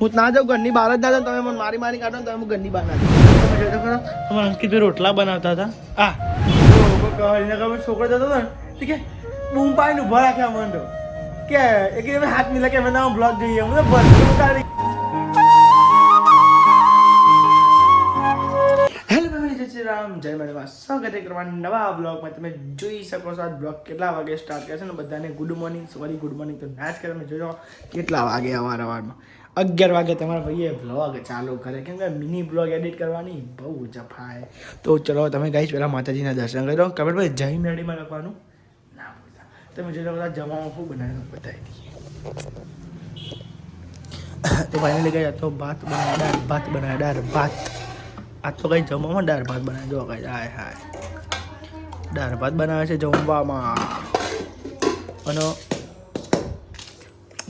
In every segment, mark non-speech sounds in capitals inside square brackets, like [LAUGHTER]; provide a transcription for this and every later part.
હું ના જાઉં ઘરની બહાર જ ના જાઉં તમે મને મારી મારી કાઢો તમે હું ઘરની બહાર ના જાઉં. તમે અંકિત ભાઈ રોટલા બનાવતા હતા? આ. ખબર છોકરો જતો હતો ને તો કે બૂમ પાડીને ઊભા રાખ્યા મને તો. કે એક તમે હાથ મિલા કે મેં બ્લોગ જોઈએ. હું તો બધું કાઢી રામ. જય મારીમાં સ્વાગત છે કરવા નવા બ્લોગમાં તમે જોઈ શકો છો આ બ્લોગ કેટલા વાગે સ્ટાર્ટ કરે છે ને બધાને good morning sorry good morning તો ના જ કરે તમે જોજો કેટલા વાગે અવાર અવારમાં અગિયાર વાગે તમારા ભાઈએ બ્લોગ ચાલુ કરે કેમ કે મિની બ્લોગ એડિટ કરવાની બહુ જફાય તો ચલો, તમે ગાઈશ પહેલાં માતાજીના દર્શન કરી લો. કમેન્ટ ભાઈ જય મેળીમાં લખવાનું ના ભૂલતા. તમે જોજો બધા જમવામાં શું બનાવ્યું બતાવી દઈએ. તો ફાઇનલી ગયા તો ભાત બનાવ્યા, દાળ ભાત બનાવ્યા, દાળ ભાત. આ તો કઈ જમવામાં દાળ ભાત બનાવે જો કઈ હાય હાય. દાળ ભાત બનાવે છે જમવામાં. અને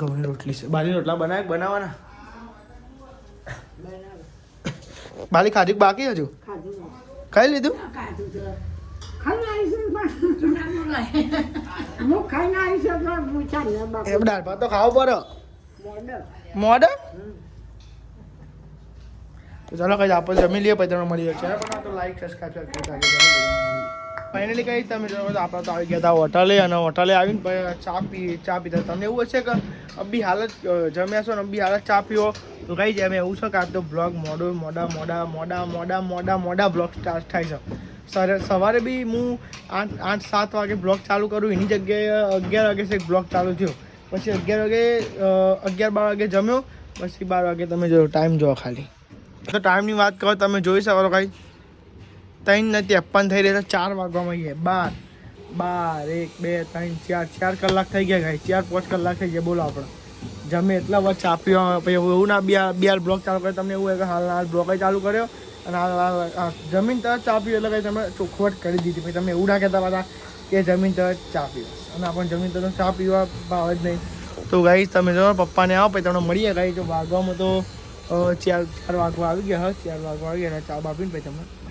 ઘઉંની રોટલી છે. બાલી રોટલા બનાવે બનાવવાના બાલી ખાધી બાકી હજુ? ખાઈ લીધું? દાળ ભાત તો ખાવો પડે. મોડે? ચાલો કઈ આપણે જમી લઈએ પછી તમને મળી જશે પણ તો લાઈક સબસ્ક્રાઈબ ફાઇનલી કઈ તમે આપણે તો આવી ગયા હતા હોટલે અને હોટલે આવીને ચા પી, ચા પીતા તમને એવું હશે કે અબી હાલત જમ્યા છો ને અબી હાલત ચા પીવો, તો કઈ જાય એવું છે કે આ તો બ્લોગ મોડો, મોડા મોડા મોડા મોડા મોડા મોડા બ્લોગ સ્ટાર્ટ થાય છે. સરે, સવારે બી હું આઠ આઠ, સાત વાગે બ્લોગ ચાલુ કરું, એની જગ્યાએ અગિયાર વાગે છે બ્લોગ ચાલુ થયો. પછી અગિયાર વાગે અગિયાર, બાર વાગે જમ્યો, પછી બાર વાગે તમે જો ટાઈમ જોવો ખાલી. તો ટાઈમની વાત કરો, તમે જોઈ શકો કાંઈ. ત્રણ ને ત્રેપન થઈ રહ્યા ચાર વાગવામાં ગયા. બાર. બાર, એક, બે, ત્રણ, ચાર. ચાર કલાક થઈ ગયા ગાઈ ચાર, પાંચ કલાક થઈ ગયા. બોલો આપણે જમે એટલા વચ્ચે આપ્યો પછી એવું ના બે બે બ્લોક ચાલુ કરે તમને એવું કે હાલ હાલ બ્લોક ચાલુ કર્યો. અને હાલ જમીન તરત ચા એટલે કંઈ તમે ચોખવટ કરી દીધી. પછી તમે એવું ના કહેતા હતા કે જમીન તરત ચા પીવો અને આપણને જમીન તરત ચા પીવા ભાવે જ નહીં. તો ગાઈ તમે જો પપ્પાને આવો, પછી તમને મળીએ ગાઈ જો વાગવામાં તો ચાર ચાર વાગવા આવી ગયા, હા? ચાર વાગવા આવી ગયા. ચા બાપીને પછી તમને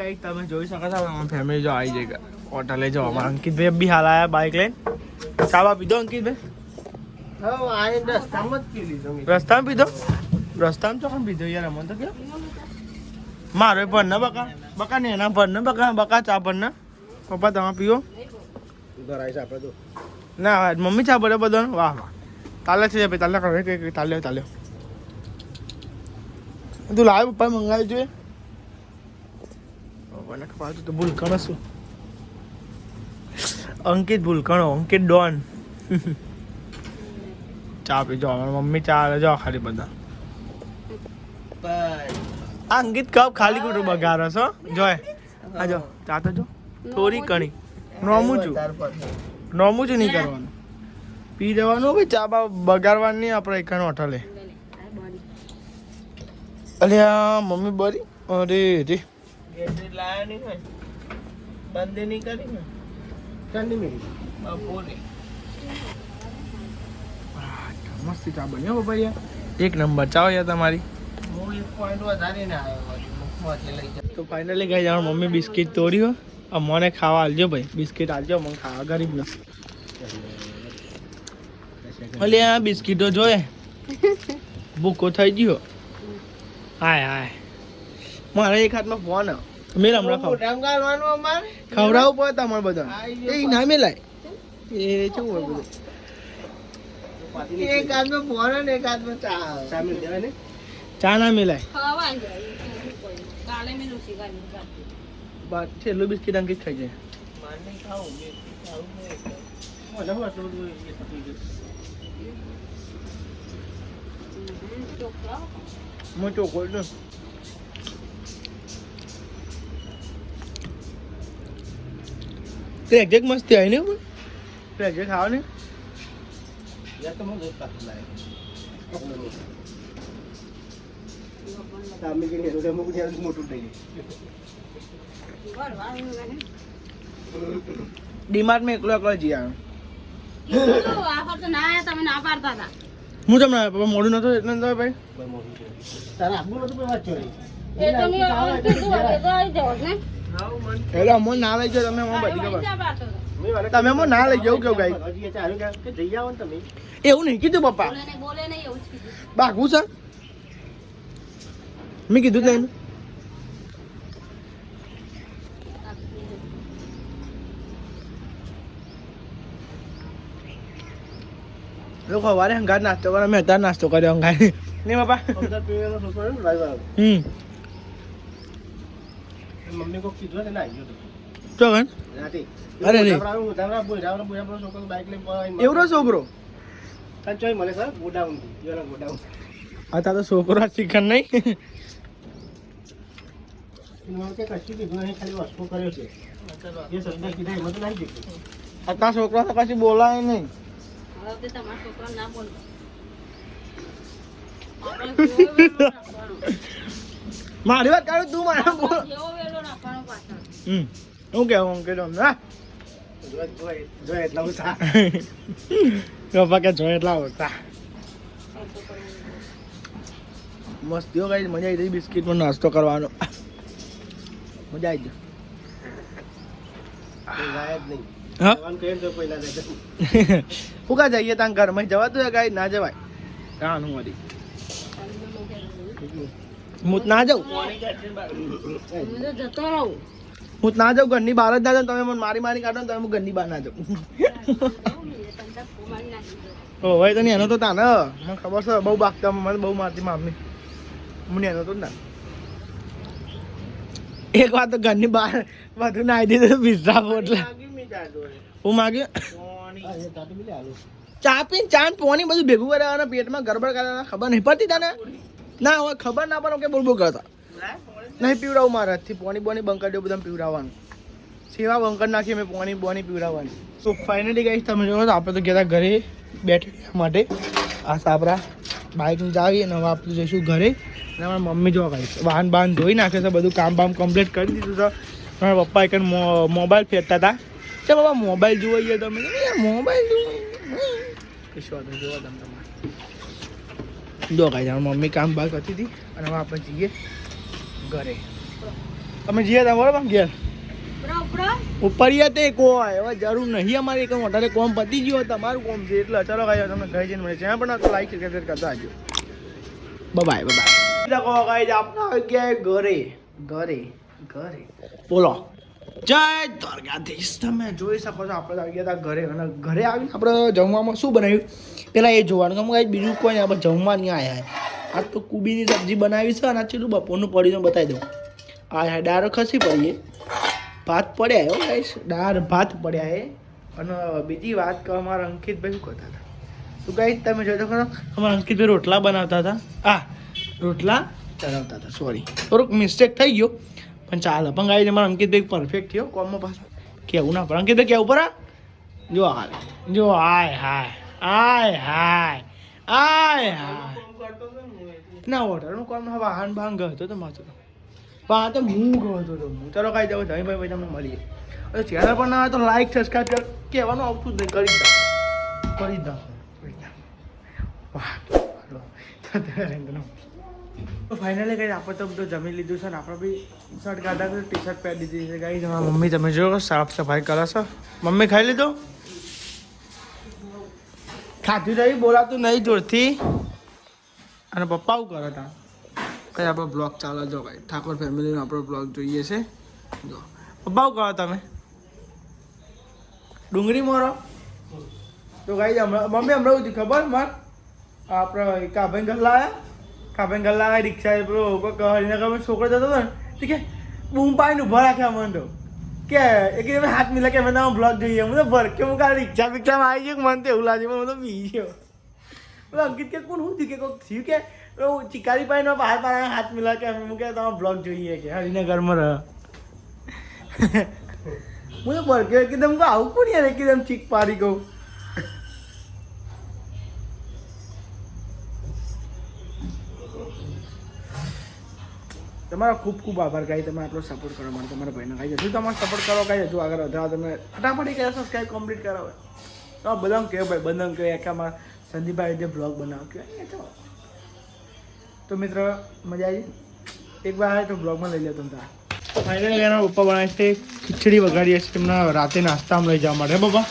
કઈ તમે જોઈ શકો છો અમારી ફેમિલી જો આવી જાય હોટલે જો. અમારા અંકિતભાઈ બી હાલ આયા બાઇક લઈને. ચાવા પીધો અંકિતભાઈ? રસ્તામાં પીધો? રસ્તામાં ચોકન પીધો યાર અમને તો કે મારો પણ ને બકા. બકા ને એના પર ને બકા બકા ચા પર ને પપ્પા તમે પીવો ના મમ્મી ચા પડે બધો વાહ વાહ. તાલે છે ભાઈ તાલે કરે. તાલે તાલે. તું લાવ પપ્પા મંગાવી જોઈએ. મને ખબર તો ભૂલકણો શું અંકિત ભૂલકણો અંકિત ડોન. ચા પીજો અમારી મમ્મી ચા જો ખાલી બધા. આ અંકિત કપ ખાલી ખોટું બગાડો છો જોય. આ જો ચા તો જો. થોડી કણી. નોમું છું નોમું છું નહીં કરવાનું. પી જવાનું ભાઈ. ચા બા બગાડવાની નહીં આપણે એકણ હોટલે. અલ્યા મમ્મી બરી. અરે રે. બંધ નહીં કરી ને? બપોરે મસ્તી ચા બન્યો ભાઈ એક નંબર ચાવો યાર તમારી. તો ફાઇનલી ગઈ જાણ મમ્મી બિસ્કિટ તોડ્યો આ મને ખાવા આલજો ભાઈ. બિસ્કિટ આલજો મને ખાવા ગરીબ ન. અલે આ બિસ્કિટો જોયે. ભૂકો થઈ ગયો. હાય હાય. મારે એક હાથમાં ફોન મેં હમણાં અમાર? ખવડાવવું પડે તમારે બધા એ ના મેલાય. એ શું હોય બધું? એક હાથમાં ફોન ને એક હાથમાં ચા ચા મેલ દેવાય ને? ચા ના મેલાય. બા છેલ્લું બિસ્કિટ અંકિત ખાઈ જાય. મોટો કોલ્ડ ને તે એક્ઝેક્ટ મસ્તી આવી ને તે એક્ઝેક્ટ ખાવા ને ડીમાર્ટમાં એકલો એકલો જી આવ્યો હું તમને પપ્પા મોડું નતો એટલે ભાઈ એ તમે કીધું હોય તો આવી જાઓ ને એટલે અમોલ ના લઈ જાઓ તમે બધી ખબર. તમે એમાં ના લઈ જાઓ કેવું તમે એવું નહીં કીધું પપ્પા. બાગું છે? મેં કીધું જ લોકો સવારે હંગાત નાસ્તો કરે મેં અત્યારે નાસ્તો કર્યો અંગાર નહીં હમ. મમ્મી કોક કીધું ને ના ગયો તો. તો રાતે અરે બોયરાવાળો છોકરો બાઈક લઈને પડાવીને એવડો છોકરો? તાન ચોય મળે સર ગોડાઉન યોના ગોડાઉન. આ તારો છોકરો શીખર નહીં? એમાં કે કશું કીધું ખાલી વસ્તુ કર્યો છે. એ શબ્દ કીધા તો નહીં આ તારા છોકરા તો કશું બોલાય નહીં. તે છોકરાને ના બોલો [LAUGHS] આપણે જેવો વેલો રાખવાનો. મારી વાત કાઢું તું મારા બોલ. જેવો વેલો રાખવાનો પાછળ. હમ. હું કેવું હું કહેતો ના જોય એટલા ઓછા પપ્પા કે જોઈએ એટલા ઓછા મસ્ત જો કઈ મજા આવી ગઈ પણ નાસ્તો કરવાનો. મજા આવી ગઈ. જાય હું કા જઈએ ત્યાં ઘરમાં? જવાતું કાંઈ ના જવાય. કાનું વળી. હું ના જાઉં? હું જતો રહું હું ના જાઉં ઘરની બહાર જ ના જાઉં. તમે મને મારી મારી કાઢો તમે હું ઘરની બહાર ના જાઉં. [LAUGHS] તો. ઓ ભાઈ તો એનો તો તા ને મને ખબર છે બહુ બાગતા મને બહુ મારતી મામી. મને એનો તો ના. એક વાર તો ઘરની બહાર બધું નાઈ દીધું પિઝા એટલે હું માગ્યું. ચા પીને ચા પોની બધું ભેગું કરાવવાના પેટમાં ગરબડ કરાવવાના ખબર નહીં પડતી તને? ના હવે ખબર ના પડે કે બોલ બોલ કરતા. નહીં પીવડાવું મારા હાથથી. પોણી બોની બંકર દેવું બધા પીવડાવવાનું. સેવા બંકર નાખી મેં પોણી બોની પીવડાવવાની. તો ફાઇનલી ગઈ તમે જોવો તો આપણે તો ગયા ઘરે બેઠી માટે. આ સાબરા બાઇકની જાવી અને હવે આપણે જઈશું ઘરે. અને મારા મમ્મી જોવા ગઈ વાહન બાહન ધોઈ નાખે છે બધું કામ બામ કમ્પ્લીટ કરી દીધું છે. મારા પપ્પા એક મોબાઈલ ફેરતા હતા ચાલ બાબા મોબાઈલ જોવા ગયા તમે. મોબાઈલ જોવા કશું વાંધો જોવા તમે. જો જાણ મમ્મી કામ બાર કરતી હતી અને હવે આપણે જઈએ ઘરે. તમે જઈએ ત્યાં બરાબર? ઘેર. ઉપરિયા તે કોઈ હવે જરૂર નહીં અમારે એક વધારે કોમ પતી ગયો તમારું કોમ છે. એટલે ચલો કાંઈ તમને ઘરે જઈને મળે જ્યાં પણ લાઈક શેર કરતા આવજો. બાય બાય દેખો ગાઈસ આપણે આવી ઘરે. ઘરે ઘરે. બોલો. જય દ્વારકાધીશ. તમે જોઈ શકો છો આપણે આવી ગયા હતા ઘરે. અને ઘરે આવીને આપણે જમવામાં શું બનાવ્યું? પેલા એ જોવાનું કે ગાઈસ બીજું કોઈ આપણે જમવા નહીં આવ્યા આજ તો કુબીની સબ્જી બનાવી છે અને છેલ્લું બપોરનું પડીને બતાવી દઉં. આ હા દાળ ખસી પડીએ ભાત પડ્યા હો ગાઈશ દાળ ભાત પડ્યા એ અને બીજી વાત કે અમારા અંકિતભાઈ શું કરતા હતા? તો ગાઈસ તમે જોઈ શકો અમારા અંકિતભાઈ રોટલા બનાવતા હતા. આ, રોટલા ચડાવતા હતા સોરી થોડુંક મિસ્ટેક થઈ ગયો. પણ ચાલે, પણ ગાઈ અમારા અંકિતભાઈ પરફેક્ટ થયો, કોમમાં પાછા. કેવું ના પડે. અંકિતભાઈ, કેવું પર? જો હાલ, જો હાય હાય. આય હાય આય હાય. ના ઓર્ડરનું કોમ હવે વાહન બાહન ગયો હતો તો વાહન તો હું ગયો હતો તો હું. ચાલો કાંઈ જાવ ધણી ભાઈ તમને મળીએ. અને ચેનલ પર ના આવે તો લાઈક સબસ્ક્રાઈબ કહેવાનું આવતું જ નહીં કરી દઉં કરી દઉં કરી દઉં વાહ. તો ફાઇનલી કઈ આપણે તો બધું જમી લીધું છે ને આપણે બી શર્ટ કાઢ્યા તો ટી શર્ટ પહેરી દીધી છે. ગાઈ તમારા મમ્મી તમે જો સાફ સફાઈ કરો છો? મમ્મી ખાઈ લીધો? ખાધું રહી, બોલાતું નહીં જોરથી. અને પપ્પા આવું કરે તા? કઈ આપણો બ્લોગ ચાલે? જો ભાઈ, ઠાકોર ફેમિલીનો આપણો બ્લોગ જોઈએ છે. જો. પપ્પા આવું કરો તમે? ડુંગળી મોરો? તો ગાઈ હમણાં મમ્મી, હમણાં સુધી ખબર? માર? આપણે કાભાઈ ગલ્લા આવ્યા કાભાઈ ગલ્લા આવ્યા રિક્ષા પેલો હરીને છોકરો જતો હતો ને કે, બૂમ પાડીને ઊભા રાખ્યા મને તો. કે એક તમે હાથ મિલા કે મેં બ્લોગ જોઈએ. હું તો ભર હું કાલે રિક્ષા બિક્ષામાં આવી ગયો મને તો એવું લાગે પણ હું તો બી ગયો પેલો અંકિત કે કોણ હું થયું કે કોઈક થયું કે ચિકારી પાડીને બહાર પાડે હાથ મિલા કે હું કે તમે બ્લોગ જોઈએ કે. હરિનગરમાં રહ. હું તો ભર કે એકદમ આવું કોણ યાર એકદમ ચીક પાડી કહું. તમારો ખૂબ ખૂબ આભાર ગાઈ, તમે આટલો સપોર્ટ કરવા માટે તમારા ભાઈને ગાઈ હજુ તમારે સપોર્ટ કરો ગાઈ હજુ આગળ વધારો તમે ફટાફટ કહેશો સબસ્ક્રાઈબ કમ્પ્લીટ કરાવો તો બધા કહે ભાઈ બધા કહે અમારા સંદીપભાઈ જે બ્લોગ બનાવો કે તો. મિત્ર, મજા આવી. એક વાર આવે તો બ્લોગમાં લઈ લે તમે તાર. ફાઇનલી એના પપ્પા બનાવે છે, ખીચડી વગાડીએ છીએ તમને રાતે નાસ્તામાં લઈ જવા માટે. પપ્પા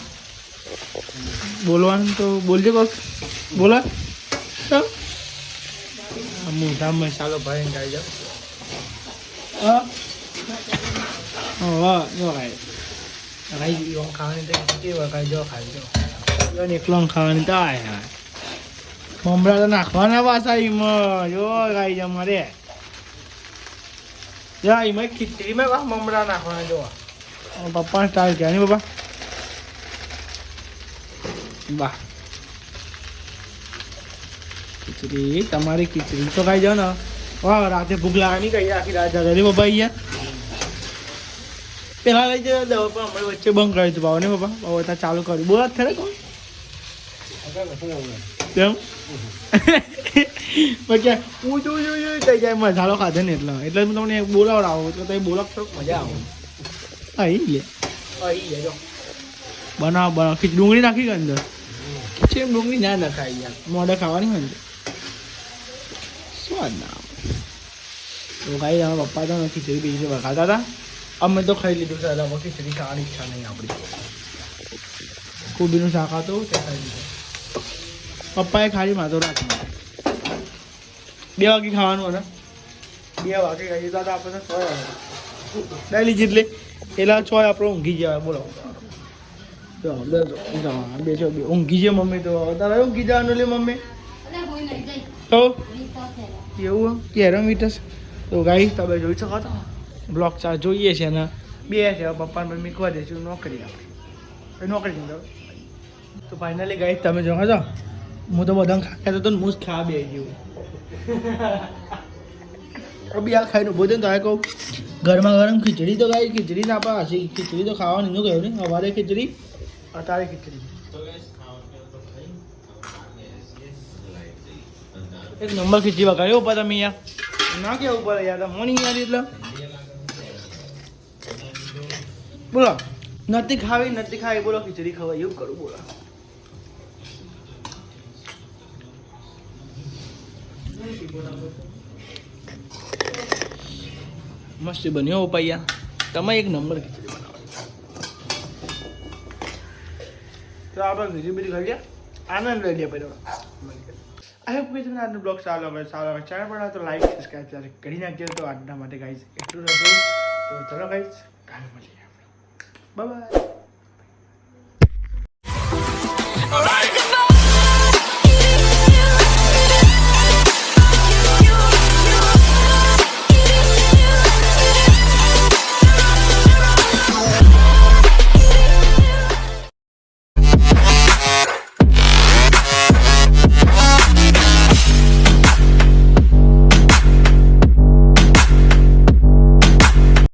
બોલવાનું તો બોલજો બસ. બોલા. તો ચાલો ભાઈ ગાઈ ભરીને ખાઈ જાઓ હા હા જો ખાય ખાઈ જો ખાવાની તો કેટલી વખત જો ખાઈ જો જો ને એકલો ખાવાની તો આય હા તો નાખવાના પાછા એમાં જો ખાઈ જા મારે જા એમાં ખીચડીમાં બા મમરા નાખવાના જો પપ્પા સ્ટાઇલ કે નહીં પપ્પા વાહ તમારી ખીચડી તો ખાઈ જાઓ ને. વાહ રાતે ભૂખ લાગવાની કઈ આખી રાત જગાડી બાબા અહીંયા પેલા લઈ જાય દવા પણ અમારે વચ્ચે બંધ કરી દીધું બાબા ને બાપા બાબા ત્યાં ચાલુ કર્યું. બોલા ખરે કોણ? કેમ? [LAUGHS] પછી હું જોઉં જોઉં જોઈ થઈ જાય મસાલો ખાધે ને એટલે. એટલે હું તમને બોલાવડાવું. તો તમે બોલાવ થોડુંક મજા આવે. આવી લે આઈ લે જો. બનાવ બનાવ. ખીચ ડુંગળી નાખી ગઈ અંદર? ખીચડી ડુંગળી ના નખાય યાર. મોઢે ખાવાની હોય ને સ્વાદ ના તો કાંઈ અમારા પપ્પા તો ખીચડી બીજી વખાતા હતા અમે તો ખાઈ લીધું છે એટલે ખીચડી ખાવાની ઈચ્છા નહીં આપણી કોબીનું શાક હતું તે ખાઈ લીધું પપ્પાએ ખાલી માતો રાખી બે વાગે ખાવાનું હતું બે વાગે ખાઈ લીધા તો આપણે છ ડેલી જેટલી પેલા છ આપણે ઊંઘી જવાય બોલો બેસો જો, બે ઊંઘી જાય મમ્મી તો તારે ઊંઘી જવાનું લે મમ્મી તો એવું કેરમ મીટસ તો ગાઈ તમે જોઈ શકો છો. બ્લોક ચાર જોઈએ છે ને. બે છે પપ્પા ને મમ્મી કહી દઈશું નોકરી આપણે નોકરી તો ફાઇનલી ગાઈ તમે જોવા છો. હું તો બધા ખાતા તો હું જ ખા બે ગયું. બી આ ખાઈને થઈને તો આ કહું ગરમા ગરમ ખીચડી તો ગાઈ ખીચડી ના આપા હશે. ખીચડી તો ખાવાની નું કહ્યું ને સવારે ખીચડી, અત્યારે ખીચડી. એક નંબર ખીચડી વગાડ્યો ઉપર તમે યાર ના કેવું પડે યાર મોર્નિંગ યાર એટલે. બોલો. નથી ખાવી નથી ખાવી, બોલો, ખીચડી ખવાય, એવું કરું, બોલો. મસ્ત બન્યો પૈયા. તમે એક નંબર ખીચડી બનાવો. તો આપણે ખીચડી બીજી ખાઈ આનંદ લઈ લે પહેલો. આઈ હોપ કે તમને આજનો બ્લોગ સારો લાગે સારો લાગે ચેનલ પર તો લાઈક સબસ્ક્રાઈબ ત્યારે કરી નાખજો. તો આજના માટે ગાઈઝ એટલું હતું. તો ચલો ગાઈઝ કાલે મળીએ આપણે. બાય